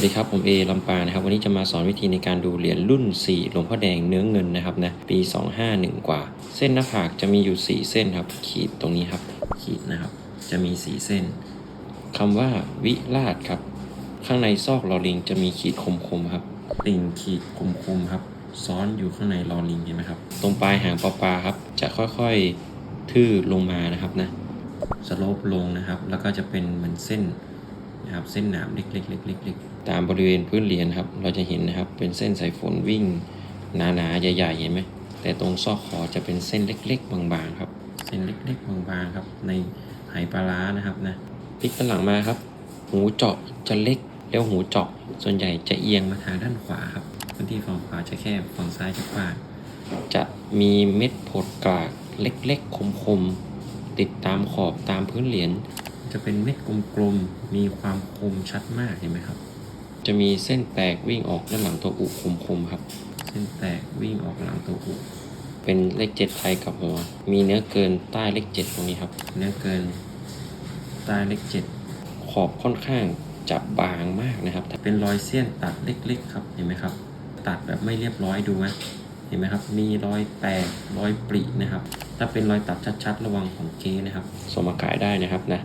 วัสดีครับ ผมเอลำปางนะครับ วันนี้จะมาสอนวิธีในการดูเหรียญรุ่น 4 หลวงพ่อแดงเนื้อเงินนะครับนะปี 251 กว่า เส้นหน้าผากจะมีอยู่ 4 เส้นครับ ขีดตรงนี้ครับ ขีดนะครับ จะมี 4 เส้นคำว่าวิราชครับ ข้างในซอกลอลิงจะมีขีดคมๆครับติ่งขีดคมๆครับ ซ้อนอยู่ข้างในลอลิงเห็นไหมครับ ตรงปลายหางปลาปลาครับ จะค่อยๆทื่อลงมานะครับนะสโลปลงนะครับ แล้วก็จะเป็นเหมือนเส้นนะครับเส้นหนามเล็กๆเล็กๆ ตามบริเวณพื้นเหรียญครับ เราจะเห็นนะครับเป็นเส้นสายฝนวิ่งหนาๆใหญ่ๆเห็นไหมแต่ตรงซอกคอจะเป็นเส้นเล็ก ๆ บางๆครับเส้นเล็ก ๆ บางๆครับ ในไหปลาร้านะครับนะพลิกด้านหลังมาครับ หูเจาะจะเล็กแล้วหูเจาะส่วนใหญ่จะเอียงมาทางด้านขวาครับพื้นที่ฝั่งขวาจะแคบฝั่งซ้ายจะกว้างจะมีเม็ดผดกลากเล็กๆคมๆติดตามขอบตามพื้นเหรียญจะเป็นเม็ดกลมๆ มีความคมชัดมากเห็นไหมครับ จะมีเส้นแตกวิ่งออกด้านหลังตัวอุคมๆครับ เส้นแตกวิ่งออกหลังตัวอุเป็นเลขเจ็ดไทยกับหัว มีเนื้อเกินใต้เลขเจ็ดตรงนี้ครับ เนื้อเกินใต้เลขเจ็ดขอบค่อนข้างจะบางมากนะครับแต่เป็นรอยเสี้ยนตัดเล็ก ๆ ครับ เห็นไหมครับ ตัดแบบไม่เรียบร้อยดูไหมเห็นไหมครับ มีรอยแตกรอยปรินะครับ ถ้าเป็นรอยตัดชัด ๆ ระวังของเกนะครับ สมมาขายได้นะครับนะ